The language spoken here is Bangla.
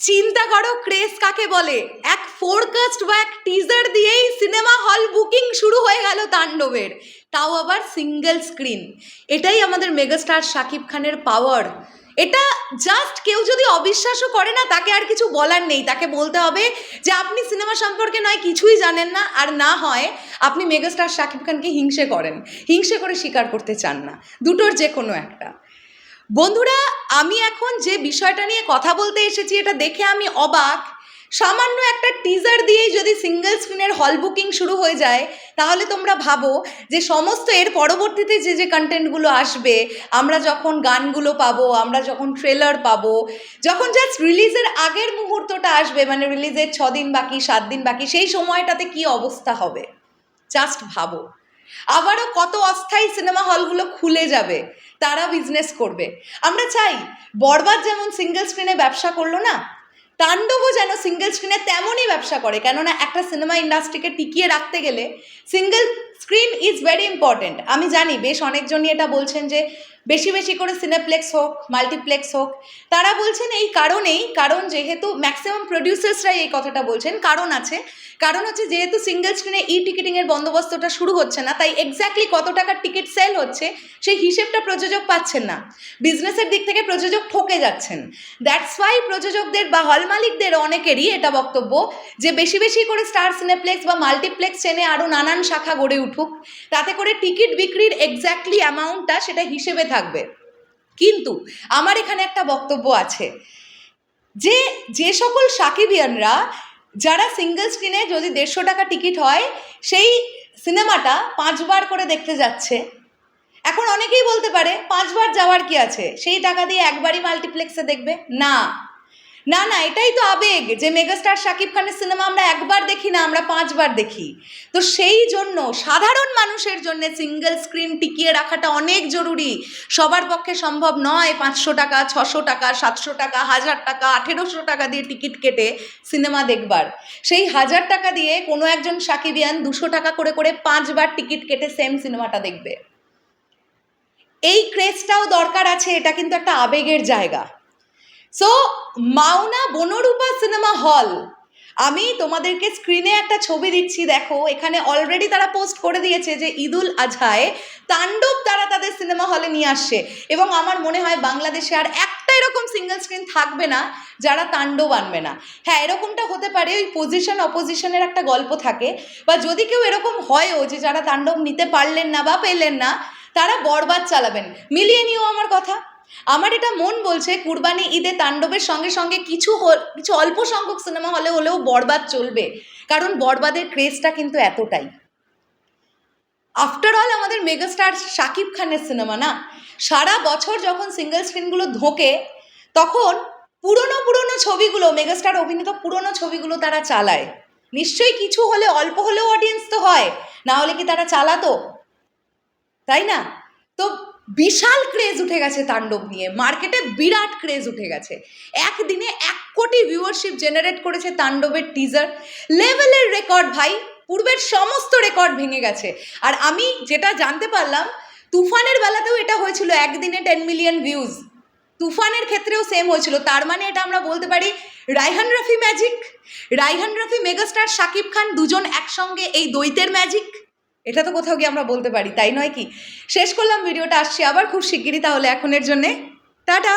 চিন্তা করো ক্রেজ কাকে বলে? এক ফোরকাস্ট বা এক টিজার দিয়েই সিনেমা হল বুকিং শুরু হয়ে গেল তাণ্ডবের। তাও আবার সিঙ্গেল স্ক্রিন এটাই আমাদের মেগাস্টার শাকিব খানের পাওয়ার এটা জাস্ট কেউ যদি অবিশ্বাসও করে না, তাকে আর কিছু বলার নেই। তাকে বলতে হবে যে, আপনি সিনেমা সম্পর্কে নয়, কিছুই জানেন না। আর না হয়, আপনি মেগাস্টার শাকিব খানকে হিংসে করেন। হিংসে করে স্বীকার করতে চান না। দুটোর যে কোনো একটা। বন্ধুরা, আমি এখন যে বিষয়টা নিয়ে কথা বলতে এসেছি, এটা দেখে আমি অবাক। সামান্য একটা টিজার দিয়েই যদি সিঙ্গেল স্ক্রিনের হল বুকিং শুরু হয়ে যায়, তাহলে তোমরা ভাবো যে সমস্ত এর পরবর্তীতে যে যে কন্টেন্টগুলো আসবে, আমরা যখন গানগুলো পাবো, আমরা যখন ট্রেলার পাবো, যখন জাস্ট রিলিজের আগের মুহূর্তটা আসবে মানে রিলিজের ছ দিন বাকি সাত দিন বাকি, সেই সময়টাতে কি অবস্থা হবে? জাস্ট ভাবো। আবারও কত অস্থায়ী সিনেমা হলগুলো খুলে যাবে, তারা বিজনেস করবে। আমরা চাই বরবাদ যেমন সিঙ্গেল স্ক্রিনে ব্যবসা করল না তাণ্ডবও যেন সিঙ্গেল স্ক্রিনে তেমনই ব্যবসা করে। কেননা একটা সিনেমা ইন্ডাস্ট্রিকে টিকিয়ে রাখতে গেলে single screen is very important. আমি জানি বেশ অনেকজনই এটা বলছেন যে বেশি বেশি করে সিনেপ্লেক্স হোক, মাল্টিপ্লেক্স হোক, তারা বলছেন এই কারণেই, কারণ যেহেতু ম্যাক্সিমাম প্রডিউসার্সরাই এই কথাটা বলছেন, কারণ আছে, কারণ হচ্ছে যেহেতু সিঙ্গেল স্ক্রিনে ই টিকিটিংয়ের বন্দোবস্তটা শুরু হচ্ছে না, তাই এক্স্যাক্টলি কত টাকার টিকিট সেল হচ্ছে, সেই হিসেবটা প্রযোজক পাচ্ছেন না। বিজনেসের দিক থেকে প্রযোজক ঠকে যাচ্ছেন। দ্যাটস ওয়াই প্রযোজকদের বা হল মালিকদের অনেকেরই এটা বক্তব্য যে বেশি বেশি করে স্টার সিনেপ্লেক্স বা মাল্টিপ্লেক্স চেনে আরও নানান শাখা গড়ে উঠুক, তাতে করে টিকিট বিক্রির এক্স্যাক্টলি অ্যামাউন্টটা সেটা হিসেবে থাকবে। কিন্তু আমার এখানে একটা বক্তব্য আছে। যে যে সকল সাকিবিয়ানরা যারা সিঙ্গেল স্ক্রিনে যদি দেড়শো টাকা টিকিট হয়, সেই সিনেমাটা পাঁচবার করে দেখতে যাচ্ছে। এখন অনেকেই বলতে পারে, পাঁচবার যাওয়ার কি আছে? সেই টাকা দিয়ে একবারই মাল্টিপ্লেক্সে দেখবে? না। না না, এটাই তো আবেগ যে মেগাস্টার শাকিব খানের সিনেমা আমরা একবার দেখি না, আমরা পাঁচবার দেখি। তো সেই জন্য সাধারণ মানুষের জন্য সিঙ্গেল স্ক্রিন টিকিয়ে রাখাটা অনেক জরুরি। সবার পক্ষে সম্ভব নয় পাঁচশো টাকা, ছশো টাকা, সাতশো টাকা, হাজার টাকা, আঠেরোশো টাকা দিয়ে টিকিট কেটে সিনেমা দেখবার। সেই হাজার টাকা দিয়ে কোনো একজন সাকিবিয়ান দুশো টাকা করে করে পাঁচবার টিকিট কেটে সেম সিনেমাটা দেখবে। এই ক্রেজটাও দরকার আছে, এটা কিন্তু একটা আবেগের জায়গা। So Mawna Banarupa cinema hall আমি তোমাদেরকে স্ক্রিনে একটা ছবি দিচ্ছি, দেখো। এখানে অলরেডি তারা পোস্ট করে দিয়েছে যে ঈদুল আজহায় তাণ্ডব তারা তাদের সিনেমা হলে নিয়ে আসছে। এবং আমার মনে হয় বাংলাদেশে আর একটা এরকম সিঙ্গেল স্ক্রিন থাকবে না যারা তাণ্ডব আনবে না। হ্যাঁ এরকমটা হতে পারে, ওই পজিশন অপোজিশনের একটা গল্প থাকে। বা যদি কেউ এরকম হয়ও যে যারা তাণ্ডব নিতে পারলেন না বা পেলেন না, তারা বরবাদ চালাবেন। মিলিয়ে নিও আমার কথা। আমার এটা মন বলছে, কুরবানি ঈদে তাণ্ডবের সঙ্গে সঙ্গে কিছু কিছু অল্প সংখ্যক সিনেমা হলে হলেও বরবাদ চলবে। কারণ বরবাদের ক্রেজটা কিন্তু এতটাই। আফটার অল আমাদের মেগাস্টার শাকিব খানের সিনেমা না? সারা বছর যখন সিঙ্গেল স্ক্রিনগুলো ধোকে, তখন পুরনো পুরনো ছবিগুলো মেগাস্টার অভিনীত পুরনো ছবিগুলো তারা চালায়। নিশ্চয়ই কিছু হলে, অল্প হলেও অডিয়েন্স তো হয়, না হলে কি তারা চালাতো? তাই না? তো বিশাল ক্রেজ উঠে গেছে তাণ্ডব নিয়ে। মার্কেটে বিরাট ক্রেজ উঠে গেছে। একদিনে এক কোটি ভিউয়ারশিপ জেনারেট করেছে তাণ্ডবের টিজার লেভেলের রেকর্ড ভাই, পূর্বের সমস্ত রেকর্ড ভেঙে গেছে। আর আমি যেটা জানতে পারলাম, তুফানের বেলাতেও এটা হয়েছিল, একদিনে টেন মিলিয়ন ভিউজ তুফানের ক্ষেত্রেও সেম হয়েছিল। তার মানে এটা আমরা বলতে পারি রাইহান রফি ম্যাজিক রাইহান রফি মেগাস্টার শাকিব খান দুজন একসঙ্গে এই দ্বৈতের ম্যাজিক এটা তো কোথাও গিয়ে আমরা বলতে পারি, তাই নয় কি? শেষ করলাম, ভিডিওটা আসছি আবার খুব শিগগিরই, তাহলে এখনের জন্যে, টাটা!